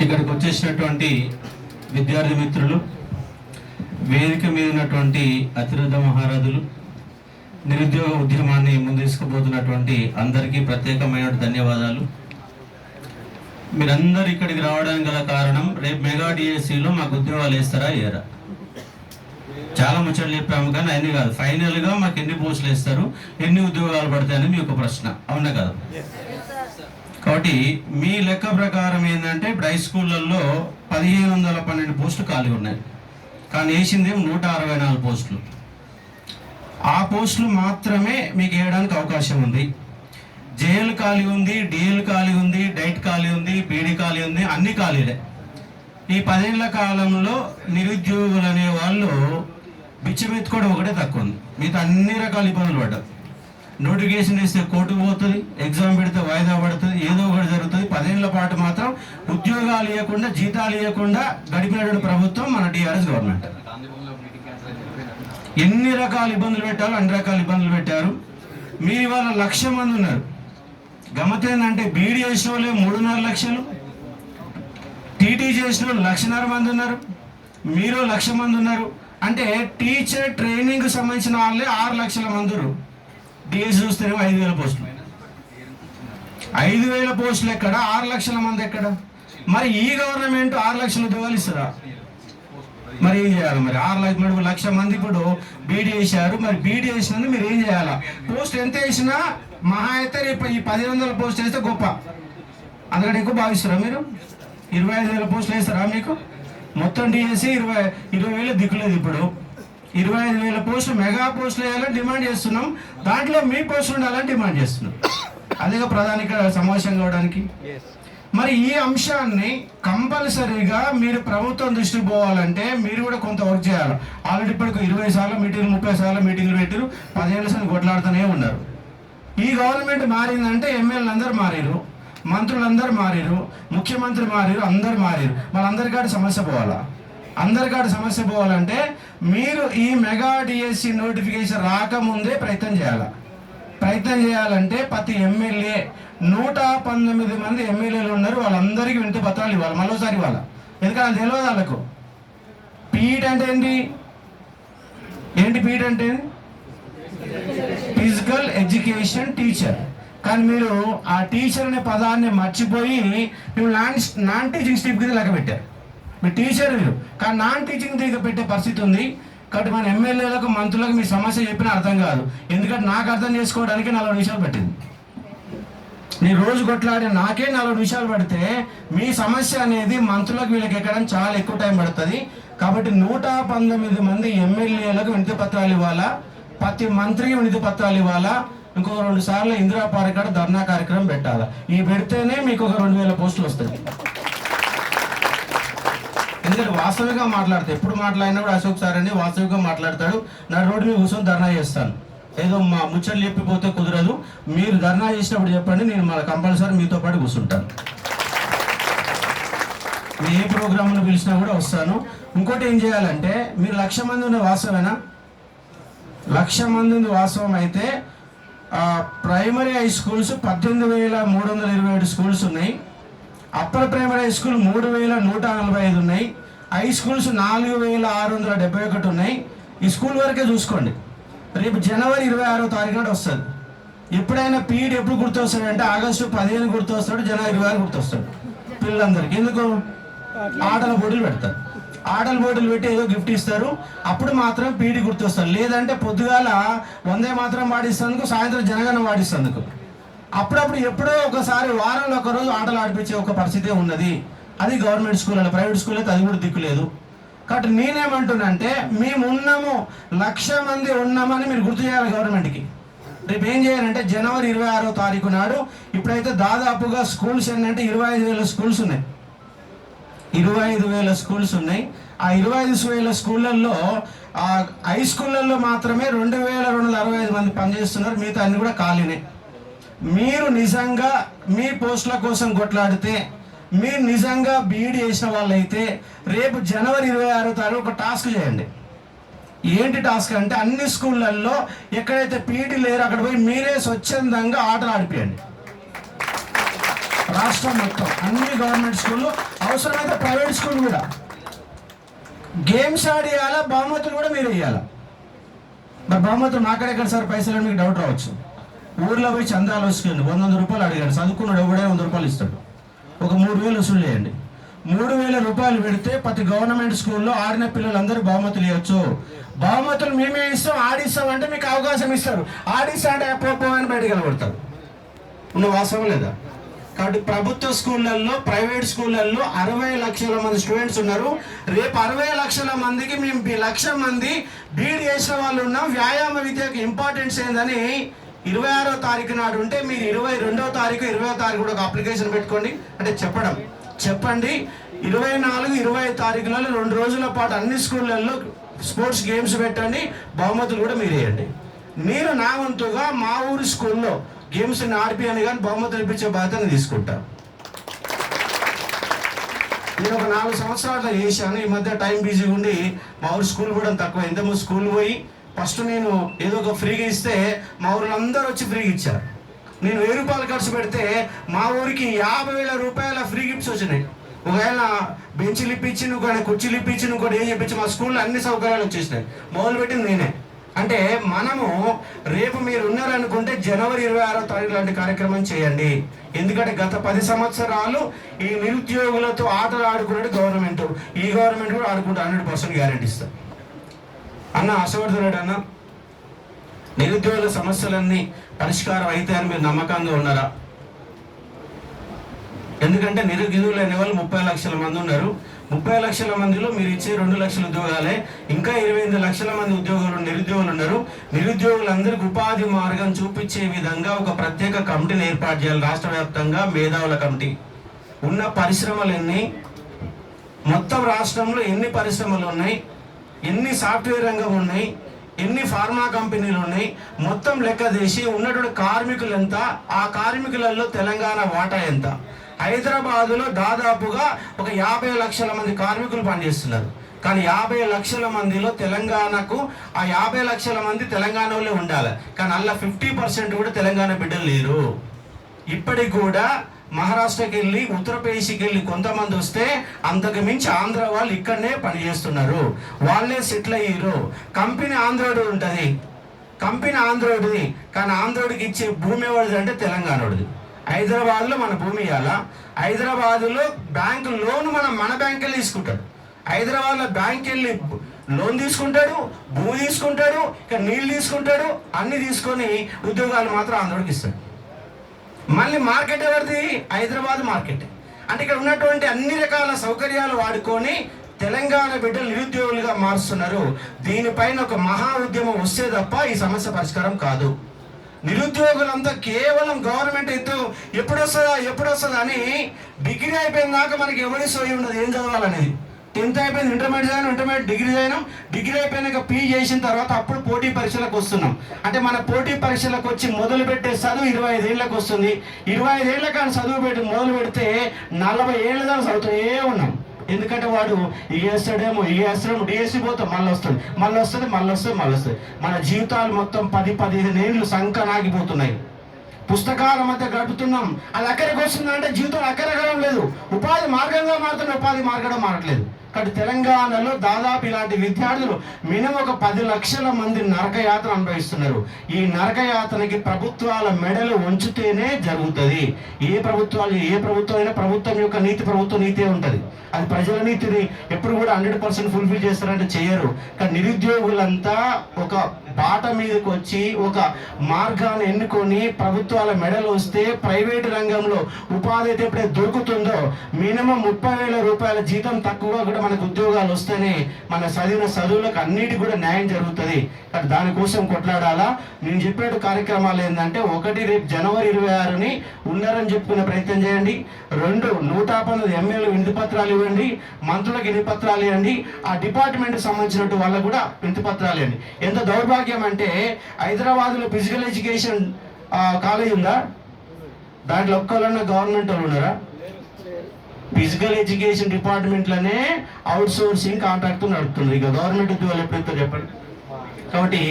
ఇక్కడికి వచ్చేసినటువంటి విద్యార్థి మిత్రులు వేదిక మీద ఉన్నటువంటి అతిరథ మహారాజులు నిరుద్యోగ ఉద్యమాన్ని ముందుకుపోతున్నటువంటి అందరికీ ప్రత్యేకమైన ధన్యవాదాలు. మీరందరూ ఇక్కడికి రావడానికి గల కారణం రేపు మెగా డిఎస్సిలో మాకు ఉద్యోగాలు వేస్తారా ఏరా చాలా ముచ్చట్లు చెప్పాము కానీ అన్ని కాదు. ఫైనల్గా మాకు ఎన్ని పోస్టులు వేస్తారు ఎన్ని ఉద్యోగాలు పడతాయని మీ ఒక ప్రశ్న. అవునా కదా? కాబట్టి మీ లెక్క ప్రకారం ఏంటంటే ఇప్పుడు హై స్కూళ్ళల్లో పదిహేను వందల పన్నెండు పోస్టులు ఖాళీ ఉన్నాయి. కానీ వేసింది నూట అరవై నాలుగు పోస్టులు. ఆ పోస్టులు మాత్రమే మీకు వేయడానికి అవకాశం ఉంది. జేఎల్ ఖాళీ ఉంది డిఎల్ ఖాళీ ఉంది డైట్ ఖాళీ ఉంది బీడీ ఖాళీ ఉంది అన్ని ఖాళీలే. ఈ పదేళ్ళ కాలంలో నిరుద్యోగులు అనే వాళ్ళు బిచ్చమెత్తుకోవడం ఒకటే తక్కువ ఉంది. మిగతా అన్ని రకాల ఇబ్బందులు పడ్డారు. నోటిఫికేషన్ ఇస్తే కోర్టుకు పోతుంది ఎగ్జామ్ పెడితే వాయిదా పడుతుంది ఏదో ఒకటి జరుగుతుంది. పదేళ్ళ పాటు మాత్రం ఉద్యోగాలు ఇవ్వకుండా జీతాలు ఇవ్వకుండా గడిపినటువంటి ప్రభుత్వం మన టీఆర్ఎస్ గవర్నమెంట్. ఎన్ని రకాల ఇబ్బందులు పెట్టాలో అన్ని రకాల ఇబ్బందులు పెట్టారు. మీ ఇవాళ లక్ష మంది ఉన్నారు. గమతేందంటే బీడీ చేసిన వాళ్ళే మూడున్నర లక్షలు. టీటీ చేసిన వాళ్ళు లక్షన్నర మంది ఉన్నారు. మీరు లక్ష మంది ఉన్నారు. అంటే టీచర్ ట్రైనింగ్ సంబంధించిన వాళ్ళే ఆరు లక్షల మంది ఉన్నారు. డిఎస్ చూస్తేనేమో ఐదు వేల పోస్టులు. ఐదు వేల పోస్టులు ఎక్కడ? ఆరు లక్షల మంది ఎక్కడ? మరి ఈ గవర్నమెంట్ ఆరు లక్షల ఉద్యోగాలు ఇస్తారా మరి ఏం చేయాలి మరి? ఆరు లక్ష మూడు లక్ష మంది ఇప్పుడు బీడీ వేసారు మరి బీడీ వేసినందుకు మీరు ఏం చేయాలా? పోస్ట్ ఎంత వేసినా మహా అయితే రేపు ఈ పది వందల పోస్ట్ వేస్తే గొప్ప. అందుకంటే ఎక్కువ భావిస్తారా మీరు? ఇరవై ఐదు వేల పోస్టులు వేస్తారా మీకు? మొత్తం డిఎస్సి ఇరవై ఇరవై వేలు దిక్కులేదు ఇప్పుడు. ఇరవై ఐదు వేల పోస్టులు మెగా పోస్టులు వేయాలని డిమాండ్ చేస్తున్నాం. దాంట్లో మీ పోస్టులు ఉండాలని డిమాండ్ చేస్తున్నాం. అదేగా ప్రధాని సమావేశం కావడానికి. మరి ఈ అంశాన్ని కంపల్సరీగా మీరు ప్రభుత్వం దృష్టికి పోవాలంటే మీరు కూడా కొంత వర్క్ చేయాలి. ఆల్రెడీ ఇప్పటికి ఇరవై సార్లు మీటింగ్లు ముప్పై సార్లు మీటింగ్లు పెట్టారు. పదిహేను సార్లు కొట్లాడుతూనే ఉన్నారు. ఈ గవర్నమెంట్ మారిందంటే ఎమ్మెల్యేలు అందరూ మారారు మంత్రులందరూ మారారు ముఖ్యమంత్రి మారారు అందరు మారారు వాళ్ళందరికీ సమస్య పోవాలా? అందరికాడి సమస్య పోవాలంటే మీరు ఈ మెగా డిఎస్సి నోటిఫికేషన్ రాకముందే ప్రయత్నం చేయాలి? ప్రయత్నం చేయాలంటే ప్రతి ఎమ్మెల్యే నూట పంతొమ్మిది మంది ఎమ్మెల్యేలు ఉన్నారు వాళ్ళందరికీ వింటే పత్రాలు ఇవ్వాలి మరోసారి ఇవ్వాలి? ఎందుకంటే తెలియదు వాళ్ళకు? పీట్ అంటే ఏంటి? ఏంటి పీట్ అంటే ఫిజికల్ ఎడ్యుకేషన్ టీచర్ కానీ మీరు ఆ టీచర్ అనే పదాన్ని మర్చిపోయి మీరు నాన్ నాన్ టీచింగ్ స్టీప్ కింద లెక్క పెట్టారు. మీరు టీచర్ మీరు. కానీ నాన్ టీచింగ్ దగ్గర పెట్టే పరిస్థితి ఉంది. కాబట్టి మన ఎమ్మెల్యేలకు మంత్రులకు మీ సమస్య చెప్పినా అర్థం కాదు. ఎందుకంటే నాకు అర్థం చేసుకోవడానికి నలభై నిమిషాలు పట్టింది. నేను రోజు కొట్లాడే నాకే నలభై నిమిషాలు పడితే మీ సమస్య అనేది మంత్రులకు వీళ్ళకి ఎక్కడం చాలా ఎక్కువ టైం పడుతుంది. కాబట్టి నూట పంతొమ్మిది మంది ఎమ్మెల్యేలకు వినతి పత్రాలు ఇవ్వాలా? ప్రతి మంత్రికి వినతి పత్రాలు ఇవ్వాలా? ఇంకో రెండు సార్లు ఇందిరా పార్క్ ధర్నా కార్యక్రమం పెట్టాలా? ఈ పెడితేనే మీకు ఒక రెండు వేల పోస్టులు వస్తాయి. ఎందుకంటే వాస్తవికంగా మాట్లాడతాడు ఎప్పుడు మాట్లాడినా కూడా అశోక్ సార్ అని వాస్తవికంగా మాట్లాడతాడు. నా రోడ్డు మీద కూర్చొని ధర్నా చేస్తాను. ఏదో మా ముచ్చట్లు చెప్పిపోతే కుదరదు. మీరు ధర్నా చేసినప్పుడు చెప్పండి నేను మన కంపల్సరీ మీతో పాటు కూర్చుంటాను. మీ ఏ ప్రోగ్రామ్ను పిలిచినా కూడా వస్తాను. ఇంకోటి ఏం చేయాలంటే మీరు లక్ష మంది ఉన్న వాస్తవేనా? లక్ష మంది ఉంది వాస్తవం అయితే ప్రైమరీ హై స్కూల్స్ పద్దెనిమిది వేల మూడు వందల ఇరవై ఏడు స్కూల్స్ ఉన్నాయి. అప్పర్ ప్రైమరీ హై స్కూల్ మూడు వేల నూట నలభై ఐదు ఉన్నాయి. హై స్కూల్స్ నాలుగు వేల ఆరు వందల డెబ్బై ఒకటి ఉన్నాయి. ఈ స్కూల్ వరకే చూసుకోండి. రేపు జనవరి ఇరవై ఆరో తారీఖు నాడు వస్తుంది. ఎప్పుడైనా పీరియడ్ ఎప్పుడు గుర్తొస్తాడంటే ఆగస్టు పదిహేను గుర్తొస్తాడు జనవరి ఇరవై ఆరు గుర్తొస్తాడు. పిల్లలందరికీ. ఎందుకు? ఆటల పోటీలు పెడతారు. ఆటల పోటీలు పెట్టి ఏదో గిఫ్ట్ ఇస్తారు. అప్పుడు మాత్రం పీడి గుర్తొస్తారు. లేదంటే పొద్దుగాల వందే మాత్రం వాడిస్తందుకు సాయంత్రం జనగణం వాడిస్తందుకు అప్పుడప్పుడు ఎప్పుడో ఒకసారి వారంలో ఒక రోజు ఆటలు ఆడిపించే ఒక పరిస్థితి ఉన్నది. అది గవర్నమెంట్ స్కూల్లో ప్రైవేట్ స్కూల్ అయితే అది కూడా దిక్కులేదు కాబట్టి నేనేమంటున్నానంటే మేము ఉన్నాము లక్ష మంది ఉన్నామని మీరు గుర్తు చేయాలి గవర్నమెంట్కి రేపు ఏం చేయాలంటే జనవరి ఇరవై ఆరో తారీఖు నాడు ఇప్పుడైతే దాదాపుగా స్కూల్స్ ఏంటంటే ఇరవై ఐదు వేల స్కూల్స్ ఉన్నాయి. ఇరవై ఐదు వేల స్కూల్స్ ఉన్నాయి. ఆ ఇరవై ఐదు వేల స్కూళ్ళల్లో ఆ హై స్కూళ్ళల్లో మాత్రమే రెండు వేల రెండు వందల అరవై ఐదు మంది పనిచేస్తున్నారు. మిగతా అన్ని కూడా ఖాళీనే. మీరు నిజంగా మీ పోస్టుల కోసం కొట్లాడితే మీరు నిజంగా బీఈడి చేసిన వాళ్ళైతే రేపు జనవరి ఇరవై ఆరో తారీఖు ఒక టాస్క్ చేయండి. ఏంటి టాస్క్ అంటే అన్ని స్కూళ్ళల్లో ఎక్కడైతే పీటీ లేరు అక్కడ పోయి మీరే స్వచ్ఛందంగా ఆటలు ఆడిపియండి. రాష్ట్రం మొత్తం అన్ని గవర్నమెంట్ స్కూళ్ళు అవసరమైతే ప్రైవేట్ స్కూల్ కూడా. గేమ్స్ ఆడియాలా బహుమతులు కూడా మీరు ఇవ్వాలా మరి బహుమతులు మాట్లాడేక్కడ సార్? పైసలు అని మీకు డౌట్ రావచ్చు. ఊర్లో పోయి చందాలు వేసుకోండి వంద వంద రూపాయలు అడిగాడు. చదువుకున్నాడు ఎవడే వంద రూపాయలు ఇస్తాడు. ఒక మూడు వేలు వసూలు చేయండి. మూడు వేల రూపాయలు పెడితే ప్రతి గవర్నమెంట్ స్కూల్లో ఆడిన పిల్లలందరూ బహుమతులు ఇవ్వచ్చు. బహుమతులు మేమే ఇస్తాం ఆడిస్తాం అంటే మీకు అవకాశం ఇస్తారు. ఆడిస్తా అంటే పో అని బయటకు వెళ్ళబడతారు ఉన్న వాస్తవం లేదా? కాబట్టి ప్రభుత్వ స్కూళ్ళల్లో ప్రైవేట్ స్కూళ్ళల్లో అరవై లక్షల మంది స్టూడెంట్స్ ఉన్నారు. రేపు అరవై లక్షల మందికి మేము లక్ష మంది బీడ్ చేసిన వాళ్ళు ఉన్నాం. వ్యాయామ విద్యకు ఇంపార్టెన్స్ ఏందని ఇరవై ఆరో తారీఖు నాడు ఉంటే మీరు ఇరవై రెండో తారీఖు ఇరవై తారీఖు కూడా ఒక అప్లికేషన్ పెట్టుకోండి. అంటే చెప్పడం. చెప్పండి. ఇరవై నాలుగు ఇరవై తారీఖులలో రెండు రోజుల పాటు అన్ని స్కూళ్ళల్లో స్పోర్ట్స్ గేమ్స్ పెట్టండి. బహుమతులు కూడా మీరు వేయండి నేను నా వంతుగా మా ఊరి స్కూల్లో గేమ్స్ అని కానీ బహుమతులు ఇప్పించే బాధ్యతను తీసుకుంటా. నేను ఒక నాలుగు సంవత్సరాలు చేశాను. ఈ మధ్య టైం బిజీగా ఉండి మా ఊరు స్కూల్ కూడా తక్కువ ఎంతమో స్కూల్ పోయి ఫస్ట్ నేను ఏదో ఒక ఫ్రీగా ఇస్తే మా ఊళ్ళో అందరూ వచ్చి ఫ్రీగా ఇచ్చారు. నేను వెయ్యి రూపాయలు ఖర్చు పెడితే మా ఊరికి యాభై వేల రూపాయల ఫ్రీ గిఫ్ట్స్ వచ్చినాయి. ఒకవేళ బెంచ్లు ఇప్పించి నువ్వు కుర్చీలు ఇప్పించి నువ్వు కూడా ఏం చెప్పించి మా స్కూల్లో అన్ని సౌకర్యాలు వచ్చేసినాయి. మొదలు పెట్టింది నేనే. అంటే మనము రేపు మీరు ఉన్నారనుకుంటే జనవరి ఇరవై ఆరో తారీఖు లాంటి కార్యక్రమం చేయండి. ఎందుకంటే గత పది సంవత్సరాలు ఈ నిరుద్యోగులతో ఆటలు ఆడుకున్నట్టు గవర్నమెంట్. ఈ గవర్నమెంట్ కూడా ఆడుకుంటే హండ్రెడ్ పర్సెంట్ గ్యారంటీ ఇస్తారు అన్న ఆశపడుతున్నాడు అన్న నిరుద్యోగ సమస్యలన్నీ పరిష్కారం అయితే అని మీరు నమ్మకంగా ఉన్నారా? ఎందుకంటే నిరుద్యోగులు అనే వాళ్ళు ముప్పై లక్షల మంది ఉన్నారు. ముప్పై లక్షల మందిలో మీరు ఇచ్చే రెండు లక్షల ఉద్యోగాలే. ఇంకా ఇరవై ఎనిమిది లక్షల మంది ఉద్యోగులు నిరుద్యోగులు ఉన్నారు. నిరుద్యోగులందరికీ ఉపాధి మార్గం చూపించే విధంగా ఒక ప్రత్యేక కమిటీని ఏర్పాటు చేయాలి. రాష్ట్ర వ్యాప్తంగా మేధావుల కమిటీ. ఉన్న పరిశ్రమలన్నీ మొత్తం రాష్ట్రంలో ఎన్ని పరిశ్రమలు ఉన్నాయి? ఎన్ని సాఫ్ట్వేర్ రంగం ఉన్నాయి ఎన్ని ఫార్మా కంపెనీలు ఉన్నాయి మొత్తం లెక్క తీసి ఉన్నటువంటి కార్మికులు ఎంత ఆ కార్మికులలో తెలంగాణ వాటా ఎంత? హైదరాబాదులో దాదాపుగా ఒక యాభై లక్షల మంది కార్మికులు పనిచేస్తున్నారు. కానీ యాభై లక్షల మందిలో తెలంగాణకు ఆ యాభై లక్షల మంది తెలంగాణలో ఉండాలి. కానీ అలా ఫిఫ్టీ పర్సెంట్ కూడా తెలంగాణ బిడ్డలు లేరు. ఇప్పటికి కూడా మహారాష్ట్రకి వెళ్ళి ఉత్తరప్రదేశ్కి వెళ్ళి కొంతమంది వస్తే అంతకు మించి ఆంధ్ర వాళ్ళు ఇక్కడనే పనిచేస్తున్నారు వాళ్ళే సెటిల్ అయ్యారు. కంపెనీ ఆంధ్రోడు ఉంటుంది. కంపెనీ ఆంధ్రోడిది. కానీ ఆంధ్రోడికి ఇచ్చే భూమి ఎవరిది అంటే తెలంగాణోడిది. హైదరాబాద్లో మన భూమి ఇవ్వాలా హైదరాబాద్లో బ్యాంకు లోన్ మనం మన బ్యాంక్ వెళ్ళి తీసుకుంటాడు. హైదరాబాద్లో బ్యాంక్ వెళ్ళి లోన్ తీసుకుంటాడు భూమి తీసుకుంటాడు ఇక నీళ్ళు తీసుకుంటాడు అన్ని తీసుకొని ఉద్యోగాలు మాత్రం ఆంధ్రోడికి ఇస్తాడు. మళ్ళీ మార్కెట్ ఎవరిది? హైదరాబాద్ మార్కెట్. అంటే ఇక్కడ ఉన్నటువంటి అన్ని రకాల సౌకర్యాలు వాడుకొని తెలంగాణ బిడ్డలు నిరుద్యోగులుగా మారుస్తున్నారు. దీనిపైన ఒక మహా ఉద్యమం వస్తే తప్ప ఈ సమస్య పరిష్కారం కాదు. నిరుద్యోగులంతా కేవలం గవర్నమెంట్ ఎత్తు ఎప్పుడు వస్తుందా ఎప్పుడు వస్తుందా అని డిగ్రీ అయిపోయిన దాకా మనకి ఎవరి సోయి ఉండదు. ఏం చదవాలనేది? టెన్త్ అయిపోయింది ఇంటర్మీడియట్ అయినా ఇంటర్మీడియట్ డిగ్రీ అయినా డిగ్రీ అయిపోయినాక పీ చేసిన తర్వాత అప్పుడు పోటీ పరీక్షలకు వస్తున్నాం. అంటే మన పోటీ పరీక్షలకు వచ్చి మొదలు పెట్టే చదువు ఇరవై ఐదేళ్ళకి వస్తుంది. ఇరవై ఐదేళ్ళ కానీ చదువు పెట్టి మొదలు పెడితే నలభై ఏళ్ళ దాకా చదువుతూనే ఉన్నాం. ఎందుకంటే వాడు ఈ చేస్తాడేమో ఈ చేస్తాడేమో డిఎస్సి పోతాం మళ్ళీ వస్తుంది. మళ్ళీ వస్తుంది మళ్ళీ వస్తుంది మళ్ళీ వస్తుంది. మన జీవితాలు మొత్తం పది పదిహేను ఏళ్ళు సంకనాగిపోతున్నాయి. పుస్తకాల మధ్య గడుపుతున్నాం. అది అక్కడికి వస్తుందంటే జీవితం అక్కడగడం లేదు ఉపాధి మార్గంగా మారుతున్న ఉపాధి మార్గం మారట్లేదు. అక్కడ తెలంగాణలో దాదాపు ఇలాంటి విద్యార్థులు మినిమం ఒక పది లక్షల మంది నరకయాత్ర అనుభవిస్తున్నారు. ఈ నరకయాత్రకి ప్రభుత్వాల మెడలు ఉంచితేనే జరుగుతుంది. ఏ ప్రభుత్వాలు ఏ ప్రభుత్వం అయినా ప్రభుత్వం యొక్క నీతి ప్రభుత్వ నీతే ఉంటుంది. అది ప్రజల నీతిని ఎప్పుడు కూడా హండ్రెడ్ పర్సెంట్ ఫుల్ఫిల్ చేస్తారంటే చేయరు. కానీ నిరుద్యోగులంతా ఒక బాట మీదకి వచ్చి ఒక మార్గాన్ని ఎన్నుకొని ప్రభుత్వాల మెడలు వస్తే ప్రైవేటు రంగంలో ఉపాధి అయితే ఎప్పుడైతే దొరుకుతుందో మినిమం ముప్పై వేల రూపాయల జీతం తక్కువ కూడా మనకు ఉద్యోగాలు వస్తేనే మన చదివిన చదువులకు అన్నిటి కూడా న్యాయం జరుగుతుంది. కానీ దానికోసం కొట్లాడాలా? నేను చెప్పే కార్యక్రమాలు ఏంటంటే ఒకటి రేపు జనవరి ఇరవై ఆరుని ఉన్నారని చెప్పుకునే ప్రయత్నం చేయండి. రెండు నూట పంతొమ్మిది ఎమ్మెల్యే వినతి పత్రాలు ఇవ్వండి. మంత్రులకు వినతి పత్రాలు ఇవ్వండి. ఆ డిపార్ట్మెంట్ సంబంధించినట్టు వాళ్ళకు కూడా వినతి పత్రాలు ఇవ్వండి. ఎంత దౌర్భాగ్యం అంటే హైదరాబాద్లో ఫిజికల్ ఎడ్యుకేషన్ కాలేజ్ ఉందా? దాంట్లో ఒక్కళ్ళన్నా గవర్నమెంట్ వాళ్ళు ఉన్నారా? ఫిజికల్ ఎడ్యుకేషన్ డిపార్ట్మెంట్లోనే అవుట్ సోర్సింగ్ కాంట్రాక్ట్ నడుపుతుంది ఇక గవర్నమెంట్ ఉద్యోగాలు ఎప్పుడైతే చెప్పండి. కాబట్టి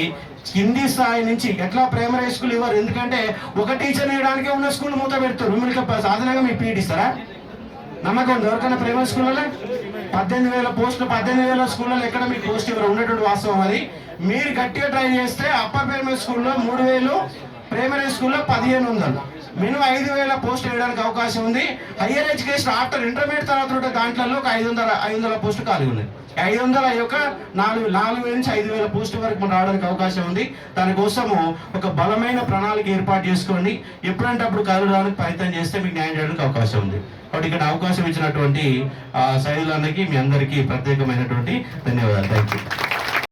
కింది స్థాయి నుంచి ఎట్లా ప్రైమరీ స్కూల్ ఇవ్వరు? ఎందుకంటే ఒక టీచర్ వేయడానికే ఉన్న స్కూల్ మూత పెడతారు. మిమ్మల్ని సాధనంగా మీకు పీడిస్తారా నమ్మకం దొరకన ఎవరికైనా ప్రైమరీ స్కూల్లో పద్దెనిమిది వేల పోస్టులు పద్దెనిమిది వేల స్కూళ్ళలో ఎక్కడ మీకు పోస్ట్ ఇవ్వరు? ఉన్నటువంటి వాస్తవం అది. మీరు గట్టిగా ట్రై చేస్తే అప్పర్ ప్రైమరీ స్కూల్లో మూడు వేలు ప్రైమరీ స్కూల్లో పదిహేను వందలు. మినిమం ఐదు వేల పోస్ట్ వేయడానికి అవకాశం ఉంది. హయ్యర్ ఎడ్యుకేషన్ ఆఫ్టర్ ఇంటర్మీడియట్ తర్వాత ఉంటే దాంట్లో ఒక ఐదు వందల ఐదు వందల పోస్టు ఖాళీ ఉన్నాయి. ఐదు వందల యొక్క నాలుగు నాలుగు వేల నుంచి ఐదు వేల పోస్టు వరకు మనం రావడానికి అవకాశం ఉంది. దానికోసము ఒక బలమైన ప్రణాళిక ఏర్పాటు చేసుకోండి. ఎప్పుడంటే అప్పుడు కదలడానికి ప్రయత్నం చేస్తే మీకు న్యాయం చేయడానికి అవకాశం ఉంది. కాబట్టి ఇక్కడ అవకాశం ఇచ్చినటువంటి సైదులందరికీ మీ అందరికీ ప్రత్యేకమైనటువంటి ధన్యవాదాలు. Thank you